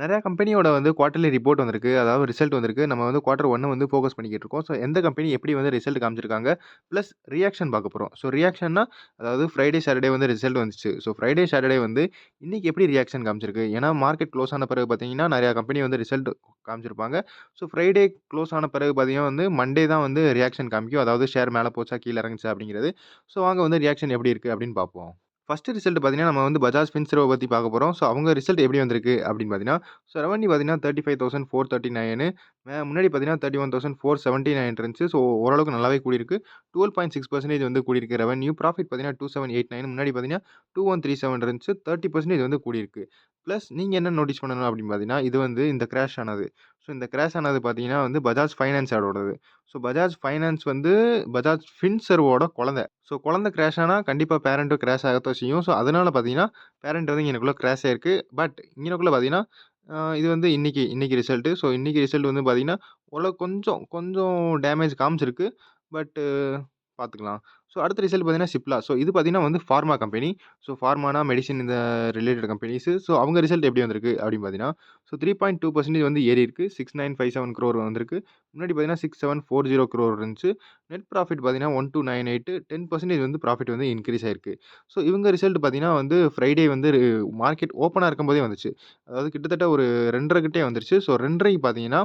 நிறையா கம்பெனியோட வந்து குவார்டர்லி ரிப்போர்ட் வந்திருக்கு. அதாவது ரிசல்ட் வந்திருக்கு. நம்ம வந்து குவார்டர் ஒன்று வந்து ஃபோக்கஸ் பண்ணிக்கிட்டு இருக்கோம். ஸோ எந்த கம்பெனி எப்படி வந்து ரிசல்ட் காமிச்சிருக்காங்க, ப்ளஸ் ரியாக்ஷன் பார்க்க போகிறோம் ஸோ ரியாக்ஷன்னா அதாவது ஃப்ரைடே, சாட்டர்டே வந்து ரிசல்ட் வந்துச்சு. ஸோ ஃப்ரைடே, சாட்டர்டே வந்து இன்றைக்கி எப்படி ரியாக்ஷன் காமிச்சிருக்கு? ஏன்னா மார்க்கெட் க்ளோஸ் ஆன பிறகு பார்த்தீங்கன்னா, நிறையா கம்பெனி வந்து ரிசல்ட் காமிச்சிருப்பாங்க. ஸோ ஃப்ரைடே க்ளோஸ் ஆன பிறகு பார்த்தீங்கன்னா வந்து மண்டே தான் வந்து ரியாக்ஷன் காமிக்கும். அதாவது ஷேர் மேலே போச்சா, கீழே இறங்குச்சா அப்படிங்கிறது. ஸோ வாங்க வந்து ரியாக்ஷன் எப்படி இருக்குது அப்படின்னு பார்ப்போம். ஃபஸ்ட்டு ரிசல்ட் பார்த்தீங்கன்னா, நம்ம வந்து பஜாஜ் ஃபின்சர்வ பற்றி பார்க்க போகிறோம் ஸோ அவங்க ரிசல்ட் எப்படி வந்திருக்கு அப்படின்னு பார்த்தீங்கன்னா, ஸோ ரெவன்யூ பார்த்தீங்கன்னா thirty five thousand four thirty nine முன்னாடி பார்த்தீங்கன்னா 31,479 இருந்துச்சு. ஸோ ஓரளவுக்கு நல்லாவே கூடியிருக்கு. 12.6% வந்து கூடியிருக்கு ரெவன்யூ ப்ராஃபிட் பார்த்தீங்கன்னா 2789 முன்னாடி பார்த்தீங்கன்னா 2137 இருந்துச்சு. 30% வந்து கூடியிருக்கு. ப்ளஸ் நீங்கள் என்ன நோட்டீஸ் பண்ணணும் அப்படின்னு பார்த்தீங்கன்னா, இது வந்து இந்த கிராஷ் ஆனது. ஸோ இந்த கிராஷ் ஆனது பார்த்தீங்கன்னா வந்து பஜாஜ் ஃபைனான்ஸோடது. ஸோ பஜாஜ் ஃபைனான்ஸ் வந்து பஜாஜ் ஃபின்சர்வோட குழந்தை. ஸோ குழந்தை கிராஷ் ஆனால் கண்டிப்பாக பேரண்ட்டும் கிராஷ் ஆகத்தான் செய்யும். ஸோ அதனால் பார்த்தீங்கன்னா, பேரண்ட் வந்து இங்கனக்குள்ளே கிராஷ் ஆயிருக்கு. பட் இங்கனக்குள்ளே பார்த்தீங்கன்னா, இது வந்து இன்னைக்கு இன்னைக்கு ரிசல்ட்டு ஸோ இன்றைக்கி ரிசல்ட் வந்து பார்த்தீங்கன்னா, ஓரளவுக்கு கொஞ்சம் கொஞ்சம் டேமேஜ் காமிச்சிருக்கு. பட்டு பார்த்துக்கலாம். ஸோ அடுத்த ரிசல்ட் பார்த்தீங்கன்னா சிப்லா. ஸோ இது பார்த்தீங்கன்னா வந்து ஃபார்மா கம்பெனி. ஸோ ஃபார்மானா மெடிசின் இந்த ரிலேட்டட் கம்பெனிஸு. ஸோ அவங்க ரிசல்ட் எப்படி வந்திருக்கு அப்படின்னு பார்த்தீங்கன்னா, ஸோ 3.2% வந்து ஏறிருக்கு six nine five seven crore வந்திருக்கு. முன்னாடி பார்த்தீங்கன்னா 6740 க்ரோர் இருந்துச்சு. நெட் ப்ராஃபிட் பார்த்தீங்கன்னா 1298 10% வந்து ப்ராஃபிட் வந்து இன்க்ரீஸ் ஆயிருக்கு. ஸோ இவங்க ரிசல்ட் பார்த்தீங்கன்னா வந்து ஃப்ரைடே வந்து மார்க்கெட் ஓப்பனாக இருக்கும்போதே வந்துச்சு. அதாவது கிட்டத்தட்ட ஒரு ரெண்டரைக்கிட்டே வந்துருச்சு. ஸோ 2:30க்கு பார்த்தீங்கன்னா,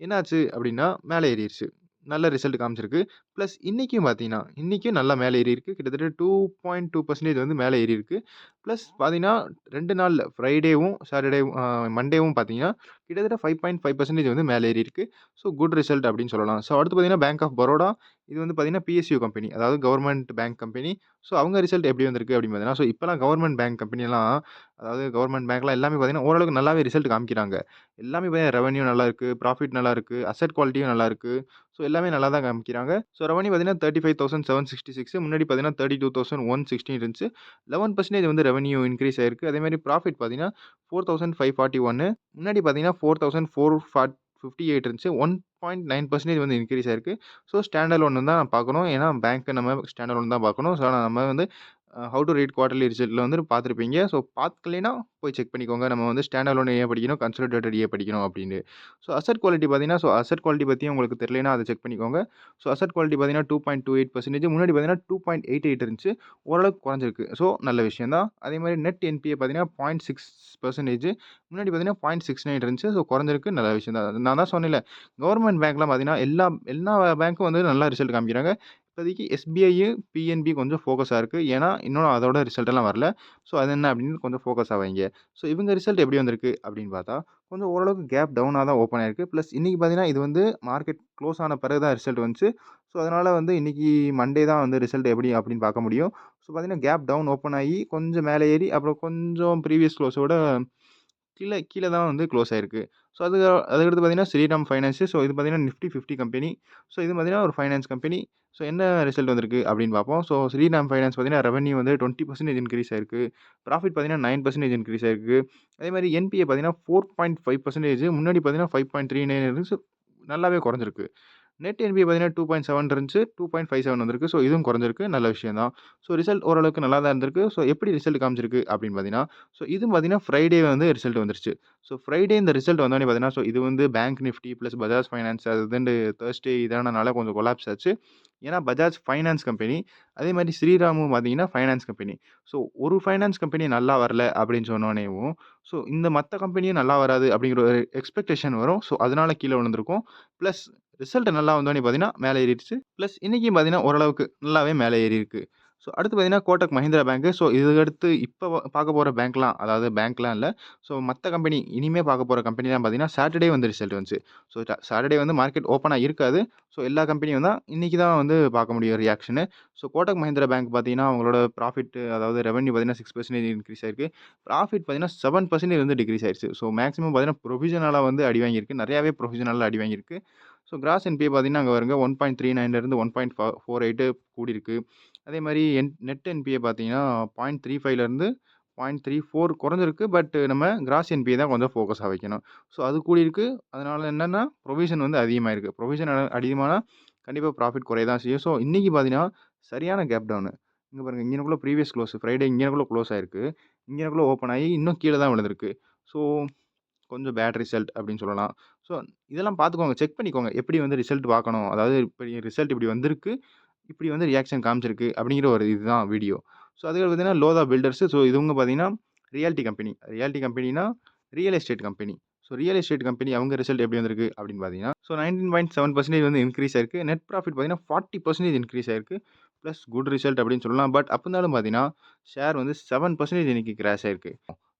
என்னாச்சு அப்படின்னா மேலே ஏறிடுச்சு நல்ல ரிசல்ட் காமிச்சிருக்கு. ப்ளஸ் இன்னைக்கும் பார்த்தீங்கன்னா, இன்னைக்கும் நல்லா மேல ஏறியிருக்கு. கிட்டத்தட்ட 2.2% வந்து மேல ஏறியிருக்கு. ப்ளஸ் பார்த்தீங்கன்னா 2 நாள்ல ஃப்ரைடேவும், சாட்டர்டேவும் மண்டேவும் பார்த்தீங்கன்னா, கிட்டத்தட்ட 5.5% வந்து மேல ஏறியிருக்கு. ஸோ குட் ரிசல்ட் அப்படின்னு சொல்லலாம். ஸோ அடுத்து பார்த்தீங்கன்னா, பேங்க் ஆஃப் பரோடா. இது வந்து பார்த்தீங்கன்னா பிஎஸ்யூ கம்பெனி. அதாவது கவர்ன்மென்ட் பேங்க் கம்பெனி. ஸோ அவங்க ரிசல்ட் எப்படி வந்திருக்கு அப்படின்னு பார்த்தீங்கன்னா, ஸோ இப்பலாம் கவர்ன்மென்ட் பேங்க் கம்பெனிலாம் அதாவது கவர்ன்மென்ட் பேங்க்லாம் எல்லாமே பார்த்தீங்கன்னா, ஓரளவுக்கு நல்லாவே ரிசல்ட் காமிக்கிறாங்க. எல்லாமே பார்த்தீங்கன்னா ரெவென்யூ நல்லா இருக்கு. ப்ராஃபிட் நல்லா இருக்கு. அசெட் குவாலிட்டியும் நல்லா இருக்கு. ஸோ எல்லாமே நல்லா தான் காமிக்கிறாங்க. ஸோ ஸோ ரெவன்யூ பார்த்தீங்கன்னா thirty five thousand seven sixty six முன்னாடி பார்த்தீங்கன்னா thirty two thousand one sixteen இருந்துச்சு. லெவன் பர்சன்டேஜ் வந்து ரெவன்யூ இன்க்ரீஸ் ஆயிருக்கு. அதேமாதிரி ப்ராஃபிட் பார்த்தீங்கன்னா ஃபோர் தௌசண்ட் ஃபைவ் ஃபார்ட்டி ஒன்று முன்னாடி பார்த்தீங்கன்னா four thousand four forty fifty eight இருந்துச்சு. ஒன் பாயிண்ட் நைன் பர்சன்டேஜ் வந்து இன்க்ரீஸ் ஆயிருக்கு. ஸோ ஸ்டாண்டர்ட் ஒன்று தான் நான் பார்க்கணும். ஏன்னா பேங்க்கை நம்ம ஸ்டாண்டர்ட் ஒன்று தான் பார்க்கணும். ஸோ நம்ம வந்து ஹவு டு ரீட் குவார்டர்லி ரிசல்ட்டில் வந்து பார்த்துருப்பீங்க. ஸோ பார்த்துக்கலைன்னா போய் செக் பண்ணிக்கோங்க. நம்ம வந்து ஸ்டாண்ட் அலோன் ஏன் படிக்கணும், கன்சல்டேட்டட் ஏன் படிக்கணும் அப்படின்னு. ஸோ அசட் குவாலிட்டி பார்த்தீங்கன்னா, ஸோ அசட் குவாலிட்டி பற்றியும் உங்களுக்கு தெரியலனா அதை செக் பண்ணிக்கோங்க. ஸோ அசட் குவாலிட்டி பார்த்தீங்கன்னா 2.28% முன்னாடி பார்த்தீங்கன்னா 2.88 இருந்துச்சு. ஓரளவுக்கு குறைஞ்சிருக்கு. ஸோ நல்ல விஷயம் தான். மாதிரி நெட் என்பிஏ பார்த்தீங்கன்னா 0.6% முன்னாடி பார்த்தீங்கன்னா 0.69 இருந்துச்சு. ஸோ குறைஞ்சிருக்கு. நல்ல விஷயம் தான். நான் தான் சொன்னேன் கவர்மெண்ட் பேங்க்லாம் பார்த்தீங்கன்னா, எல்லா எல்லா பேங்க்கும் வந்து நல்லா ரிசல்ட் காமிக்கிறாங்க. இப்போதைக்கு எஸ்பிஐயும் பிஎன்பி கொஞ்சம் ஃபோக்கஸாக இருக்குது ஏன்னா இன்னும் அதோட ரிசல்ட்டெல்லாம் வரல. ஸோ அது என்ன அப்படின்னு கொஞ்சம் ஃபோக்கஸ் ஆவாங்க ஸோ இவங்க ரிசல்ட் எப்படி வந்திருக்கு அப்படின்னு பார்த்தா, கொஞ்சம் ஓரளவுக்கு கேப் டவுனாக தான் ஓப்பன் ஆயிருக்கு. ப்ளஸ் இன்றைக்கி பார்த்தீங்கன்னா, இது வந்து மார்க்கெட் க்ளோஸ் ஆன பிறகு தான் ரிசல்ட் வந்துச்சு. ஸோ அதனால் வந்து இன்றைக்கி மண்டே தான் வந்து ரிசல்ட் எப்படி அப்படின்னு பார்க்க முடியும். ஸோ பார்த்தீங்கன்னா, கேப் டவுன் ஓப்பன் ஆகி கொஞ்சம் மேலே ஏறி அப்புறம் கொஞ்சம் ப்ரீவியஸ் க்ளோஸோட கீழே கீழே தான் வந்து க்ளோஸ் ஆயிருக்கு. ஸோ அது அதுக்கடுத்து பார்த்தீங்கன்னா, ஸ்ரீராம் ஃபைனான்ஸு ஸோ இது பார்த்தீங்கன்னா நிஃப்டி 50 கம்பெனி. ஸோ இது பார்த்தீங்கன்னா ஒரு ஃபைனான்ஸ் கம்பெனி. ஸோ என்ன ரிசல்ட் வந்திருக்கு அப்படின்னு பார்ப்போம். ஸோ ஸ்ரீராம் ஃபைனான்ஸ் பார்த்தீங்கன்னா, ரெவன்யூ வந்து டுவெண்ட்டி பர்சன்டேஜ் இன்க்ரீஸ் ஆயிருக்கு. ப்ராஃபிட் பார்த்தீங்கன்னா நைன் பர்சன்டேஜ் இன்க்ரீஸ் ஆயிருக்கு. மாதிரி என்பிஏ பார்த்தீங்கன்னா 4.5% முன்னாடி பார்த்தீங்கன்னா 5.39 இருந்துச்சு. நல்லாவே குறைஞ்சிருக்கு. நெட் என்பி பார்த்தீங்கன்னா 2.7 இருந்துச்சு. 2.57 வந்திருக்கு. ஸோ இதுவும் குறைஞ்சிருக்கு. நல்ல விஷயம் தான். ஸோ ரிசல்ட் ஓரளவுக்கு நல்லா தான் இருந்திருக்கு. ஸோ எப்படி ரிசல்ட் காமிச்சிருக்கு அப்படின்னு பார்த்தீங்கன்னா, ஸோ இதுவும் பார்த்தீங்கன்னா ஃப்ரைடே வந்து ரிசல்ட் வந்துருச்சு. ஸோ ஃப்ரைடே இந்த ரிசல்ட் வந்தோடனே பார்த்தீங்கன்னா, ஸோ இது வந்து bank Nifty plus Bajaj finance அது வந்து தேர்ஸ்டே இதானனால கொஞ்சம் கொலாப்ஸ் ஆச்சு. ஏன்னா பஜாஜ் ஃபைனான்ஸ் கம்பெனி. அதே மாதிரி ஸ்ரீராமும் பார்த்தீங்கன்னா ஃபைனான்ஸ் கம்பெனி. ஸோ ஒரு ஃபைனான்ஸ் கம்பெனி நல்லா வரல அப்படின்னு சொன்னோனேவும், ஸோ இந்த மற்ற கம்பெனியும் நல்லா வராது அப்படிங்கிற ஒரு எக்ஸ்பெக்டேஷன் வரும். ஸோ அதனால் கீழே விழுந்திருக்கும். ப்ளஸ் ரிசல்ட் நல்லா வந்தோடனே பார்த்தீங்கன்னா, மேலே ஏறிடுச்சு. ப்ளஸ் இன்றைக்கும் பார்த்தீங்கன்னா, ஓரளவுக்கு நல்லாவே மேலே ஏறி இருக்குது ஸோ அடுத்து பார்த்தீங்கன்னா, கோட்டக் மஹிந்திரா பேங்க். ஸோ இதுக்கடுத்து இப்போ பார்க்க போகிற பேங்க்லாம் அதாவது பேங்க்லாம் இல்லை ஸோ மற்ற கம்பெனி இனிமேல் பார்க்க போகிற கம்பெனிலாம் பார்த்தீங்கன்னா, சாட்டர்டே வந்து ரிசல்ட் வந்துச்சு. ஸோ சாட்டர்டே வந்து மார்க்கெட் ஓப்பனாக இருக்காது. ஸோ எல்லா கம்பெனியும் தான் இன்றைக்கி தான் வந்து பார்க்க முடியும் reaction. So Kotak Mahindra bank பார்த்தீங்கன்னா, அவங்களோட ப்ராஃபிட் அதாவது ரெவன்யூ பார்த்தீங்கன்னா சிக்ஸ் பர்சன்டேஜ் இன்க்ரீஸ் ஆயிருக்கு. ப்ராஃபிட் பார்த்தீங்கன்னா செவன் பர்சன்டேஜ் வந்து டிக்ரீஸ் ஆயிடுச்சு ஸோ மேக்ஸிமம் பார்த்தீங்கன்னா, ப்ரொவிஷனலாக வந்து அடி வாங்கியிருக்கு. நிறையாவே ப்ரொவிஷனலாக அடி வாங்கியிருக்கு. ஸோ கிராஸ் என்பிஏ பார்த்தீங்கன்னா, ஒன் பாயிண்ட் 1.39 இருந்து 1.48 கூடியிருக்கு. மாதிரி என் நெட் என்பிஏ பார்த்தீங்கன்னா பாயிண்ட் த்ரீ ஃபைவ்லேருந்து பாயிண்ட் த்ரீ ஃபோர் குறைஞ்சிருக்கு. பட் நம்ம கிராஸ் என்பிஏ தான் கொஞ்சம் ஃபோக்கஸாக வைக்கணும். ஸோ அது கூடியிருக்கு. அதனால என்னென்னா ப்ரொவிஷன் வந்து அதிகமாக இருக்குது ப்ரொவிஷன் அதிகமானால் கண்டிப்பாக ப்ராஃபிட் குறைய தான் செய்யும். ஸோ இன்றைக்கி பார்த்தீங்கன்னா, சரியான கேப் டவுனு. இங்கே பாருங்க இங்கேனக்குள்ளே ப்ரீவியஸ் க்ளோஸ் ஃப்ரைடே இங்கேனக்குள்ளே க்ளோஸ் ஆயிருக்கு. இங்கேனக்குள்ளே ஓப்பன் ஆகி இன்னும் கீழே தான் விழுந்திருக்கு. ஸோ கொஞ்சம் பேட் ரிசல்ட் அப்படின்னு சொல்லலாம். ஸோ இதெல்லாம் பார்த்துக்கோங்க. செக் பண்ணிக்கோங்க. எப்படி வந்து ரிசல்ட் பார்க்கணும். அதாவது இப்படி ரிசல்ட் இப்படி வந்திருக்கு. இப்படி வந்து ரியாக்ஷன் காமிச்சிருக்கு அப்படிங்கிற ஒரு இதுதான் வீடியோ. ஸோ அதுக்கு பார்த்தீங்கன்னா லோதா பில்டர்ஸ். ஸோ இவங்க பார்த்தீங்கன்னா reality company. Reality கம்பெனினா real estate company. So real estate company அவங்க ரிசல்ட் எப்படி வந்திருக்கு அப்படின்னு பார்த்தீங்கன்னா, ஸோ 19.7% வந்து இன்க்ரீஸ் ஆயிருக்கு. நெட் ப்ராஃபிட் பார்த்தீங்கன்னா 40% இன்க்ரீஸ் ஆயிருக்கு. ப்ளஸ் குட் ரிசல்ட் அப்படின்னு சொல்லலாம். பட் அப்போ இருந்தாலும் பார்த்தீங்கன்னா, ஷேர் வந்து செவன் பர்சன்டேஜ் இன்றைக்கி கிராஷ் ஆயிருக்கு.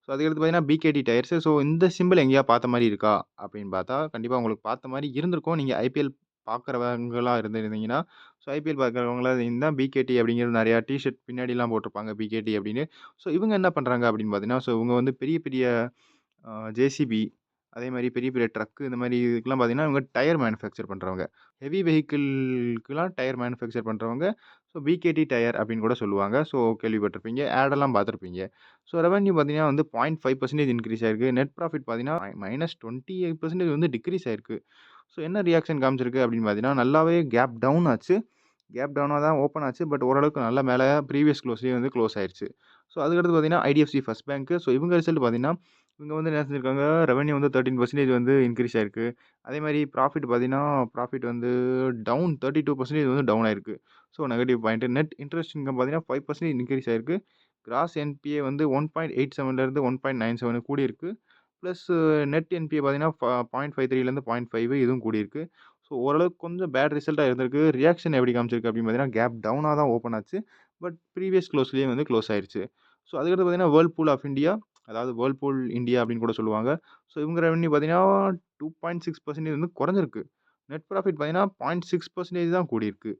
ஸோ அதுக்கடுத்து பார்த்தீங்கன்னா, பிகேடி டயர்ஸு ஸோ இந்த சிம்பிள் எங்கேயா பார்த்த மாதிரி இருக்கா அப்படின்னு பார்த்தா, கண்டிப்பாக உங்களுக்கு பார்த்த மாதிரி இருந்திருக்கும். நீங்கள் ஐபிஎல் பார்க்குறவங்களா இருந்திருந்தீங்கன்னா, ஸோ ஐபிஎல் பார்க்குறவங்களா இருந்தால் பிகேடி அப்படிங்கிறது நிறையா டிஷர்ட் பின்னாடிலாம் போட்டிருப்பாங்க பிகேடி அப்படின்னு. ஸோ இவங்க என்ன பண்ணுறாங்க அப்படின்னு பார்த்தீங்கன்னா, ஸோ இவங்க வந்து பெரிய பெரிய ஜேசிபி அதே மாதிரி பெரிய பெரிய ட்ரக்கு இந்த மாதிரி இதுக்கெலாம் பார்த்தீங்கன்னா, இவங்க டயர் மேனுஃபேக்சர் பண்ணுறவங்க ஹெவி வெஹிக்கிள்க்குலாம் டயர் மேனுஃபேக்சர் பண்ணுறவங்க ஸோ பிகேடி டயர் அப்படின்னு கூட சொல்லுவாங்க. ஸோ கேள்விப்பட்டிருப்பீங்க. ஆடெல்லாம் பார்த்துருப்பீங்க. ஸோ ரெவன்யூ பார்த்தீங்கன்னா வந்து 0.5% இன்க்ரீஸ் ஆயிருக்கு. நெட் ப்ராஃபிட் பார்த்தீங்கன்னா, மைனஸ் டுவெண்ட்டி எயிட் பர்சன்டேஜ் வந்து டிக்ரீஸ் ஆயிருக்கு. ஸோ என்ன ரியாக்ஷன் காமிச்சிருக்கு அப்படின்னு பார்த்தீங்கன்னா, நல்லாவே கேப் டவுன் ஆச்சு. கேப் டவுனாக தான் ஓப்பன் ஆச்சு. பட் ஓரளவுக்கு நல்லா மேலே ப்ரீவியஸ் க்ளோஸ்லேயே வந்து க்ளோஸ் ஆயிடுச்சு ஸோ அதுக்கடுத்து பார்த்தீங்கன்னா, ஐடிஎஃப்சி ஃபஸ்ட் பேங்க். ஸோ இவங்க ரிசல்ட் பார்த்தீங்கன்னா, இவங்க வந்து என்ன செஞ்சுருக்காங்க ரெவன்யூ வந்து 13% வந்து இன்க்ரீஸ் ஆயிருக்கு. அதே மாதிரி ப்ராஃபிட் பார்த்தீங்கன்னா, ப்ராஃபிட் வந்து டவுன் 32% வந்து டவுன் ஆயிருக்கு. So negative point. Net interest income பார்த்தீங்கன்னா, ஃபைவ் பர்சன்டேஜ் இன்க்ரீஸ் ஆயிருக்கு. கிராஸ் என்பிஏ வந்து 1.87லேருந்து 1.97 கூடியிருக்கு. ப்ளஸ் நெட் என்பிஏ பார்த்தீங்கன்னா, பாயிண்ட் ஃபைவ் த்ரீலேருந்து பாயிண்ட் ஃபைவ் இதுவும் கூடியிருக்கு. ஸோ ஓரளவுக்கு கொஞ்சம் பேட் ரிசல்ட்டாக இருந்திருக்கு. ரியாக்ஷன் எப்படி காமிச்சிருக்கு அப்படின்னு பார்த்தீங்கன்னா, கேப் டவுனாக தான் ஓப்பன் ஆச்சு. பட் ப்ரீவியஸ் க்ளோஸ்லேயே வந்து க்ளோஸ் ஆயிடுச்சு ஸோ அதுக்கடுத்து பார்த்தீங்கன்னா, வேர்ல்பூல் ஆஃப் இண்டியா அதாவது வேர்ல்பூல் இந்தியா அப்படின்னு கூட சொல்லுவாங்க. ஸோ இவங்க ரெவன்யூ பார்த்தீங்கன்னா, 2.6% வந்து குறைஞ்சிருக்கு. நெட் ப்ராஃபிட் பார்த்தீங்கன்னா, 0.6% தான் கூடியிருக்கு.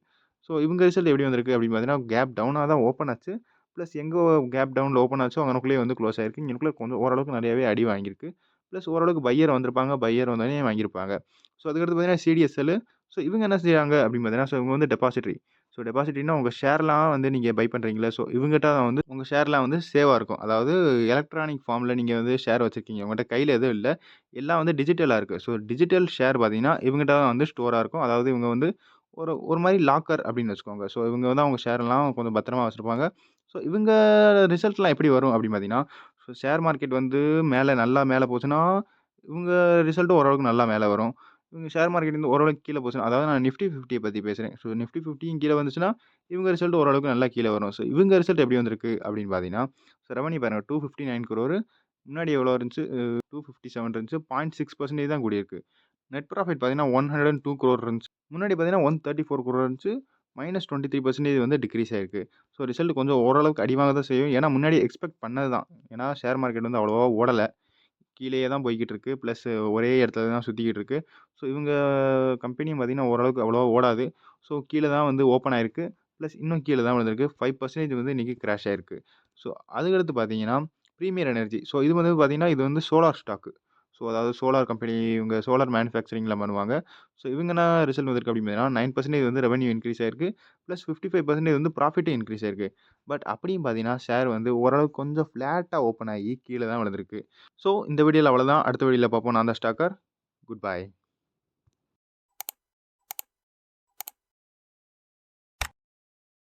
ஸோ இவங்க ரிசல்ட் எப்படி வந்திருக்கு அப்படின்னு பார்த்தீங்கன்னா, கேப் டவுனாக தான் ஓப்பன் ஆச்சு. ப்ளஸ் எங்கே கேப் டவுனில் ஓப்பன் ஆச்சோ அங்கனக்குள்ளயே வந்து க்ளோஸ் ஆயிருக்கு. இங்கனுக்குள்ளே கொஞ்சம் ஓரளவுக்கு நிறையவே அடி வாங்கியிருக்கு. ப்ளஸ் ஓரளவுக்கு பையர் வந்திருப்பாங்க. பையர் வந்தோடனே வாங்கியிருப்பாங்க. ஸோ அதுக்கடுத்து பார்த்தீங்கன்னா, சிடிஎஸ்எல். ஸோ இவங்க என்ன செய்கிறாங்க அப்படின்னு பார்த்தீங்கன்னா, ஸோ இவங்க வந்து டெபாசிட்டரி. ஸோ டெபாசிட்னா உங்கள் ஷேர்லாம் வந்து நீங்கள் பை பண்ணுறீங்களா ஸோ இவங்ககிட்ட தான் வந்து உங்கள் ஷேர்லாம் வந்து சேவாக இருக்கும். அதாவது எலக்ட்ரானிக் ஃபார்மில் நீங்கள் வந்து ஷேர் வச்சுருக்கீங்க உங்கள்கிட்ட கையில எதுவும் இல்லை எல்லாம் வந்து டிஜிட்டலாக இருக்குது ஸோ டிஜிட்டல் ஷேர் பார்த்தீங்கன்னா, இவங்ககிட்ட தான் வந்து ஸ்டோராக இருக்கும். அதாவது இவங்க வந்து ஒரு ஒரு மாதிரி லாக்கர் அப்படின்னு வச்சுக்கோங்க. ஸோ இவங்க வந்து அவங்க ஷேர்லாம் கொஞ்சம் பத்திரமா வச்சுருப்பாங்க ஸோ இவங்க ரிசல்ட்லாம் எப்படி வரும் அப்படின்னு பார்த்தீங்கன்னா, ஸோ ஷேர் மார்க்கெட் வந்து மேலே நல்லா மேலே போச்சுன்னா, இவங்க ரிசல்ட்டும் ஓரளவுக்கு நல்லா மேலே வரும். இவங்க ஷேர் மார்க்கெட் வந்து ஓரளவுக்கு கீழே போச்சுன்னா அதாவது நான் நிஃப்டி ஃபிஃப்டியை பற்றி பேசுகிறேன் ஸோ நிஃப்டி ஃபிஃப்டியும் கீழே வந்துச்சுன்னா, இவங்க ரிசல்ட் ஓரளவுக்கு நல்லா கீழே வரும். ஸோ இவங்க ரிசல்ட் எப்படி வந்திருக்கு அப்படின்னு பார்த்தீங்கன்னா, ஸோ ரெவென்யூ பாருங்க 259 crore முன்னாடி எவ்வளோ இருந்துச்சு? டூ ஃபிஃப்டி செவன் இருந்துச்சு. 0.6% தான் கூடியிருக்கு. நெட் ப்ராஃபிட் பார்த்தீங்கன்னா, one hundred and two crore இருந்துச்சு. முன்னாடி பார்த்தீங்கன்னா, ஒன் தேர்ட்டி ஃபோர் குரோர் இருந்துச்சு. -23% வந்து டிக்ரீஸ் ஆயிருக்கு. ஸோ ரிசல்ட் கொஞ்சம் ஓரளவுக்கு அடிவாக தான் செய்யும். ஏன்னா முன்னாடி எக்ஸ்பெக்ட் பண்ணது தான். ஏன்னா ஷேர் மார்க்கெட் வந்து அவ்வளோவா ஓடலை கீழேயே தான் போய்கிட்டு இருக்குது ப்ளஸ் ஒரே இடத்துல தான் சுற்றிக்கிட்டு இருக்குது ஸோ இவங்க கம்பெனியும் பார்த்திங்கன்னா ஓரளவுக்கு அவ்வளோவா ஓடாது. ஸோ கீழே தான் வந்து ஓப்பன் ஆகிருக்கு ப்ளஸ் இன்னும் கீழே தான் விழுந்திருக்கு. ஃபைவ் பர்சன்டேஜ் வந்து இன்றைக்கி கிராஷ் ஆகிருக்கு ஸோ அதுக்கடுத்து பார்த்தீங்கன்னா, ப்ரீமியர் எனர்ஜி. ஸோ இது வந்து பார்த்திங்கன்னா இது வந்து சோலார் ஸ்டாக்கு ஸோ அதாவது சோலார் கம்பெனி இவங்க சோலார் மேனுஃபேக்சரிங்கில் பண்ணுவாங்க. ஸோ இவங்க என்ன ரிசல்ட் வந்திருக்கு அப்படின்னு பார்த்தீங்கன்னா, 9% வந்து ரெவன்யூ இன்க்ரீஸ் ஆயிருக்கு. ப்ளஸ் 55% வந்து ப்ராஃபிட்டும் இன்க்ரீஸ் ஆயிருக்கு. பட் அப்படியும் பார்த்தீங்கன்னா, ஷேர் வந்து ஓரளவுக்கு கொஞ்சம் ஃப்ளாட்டாக ஓப்பன் ஆகி கீழே தான் வளர்ந்துருக்கு ஸோ இந்த வீடியோவில் அவ்வளோதான். அடுத்த வீடியோவில் பார்ப்போம். நான் அந்த ஸ்டாக்கர். Good bye.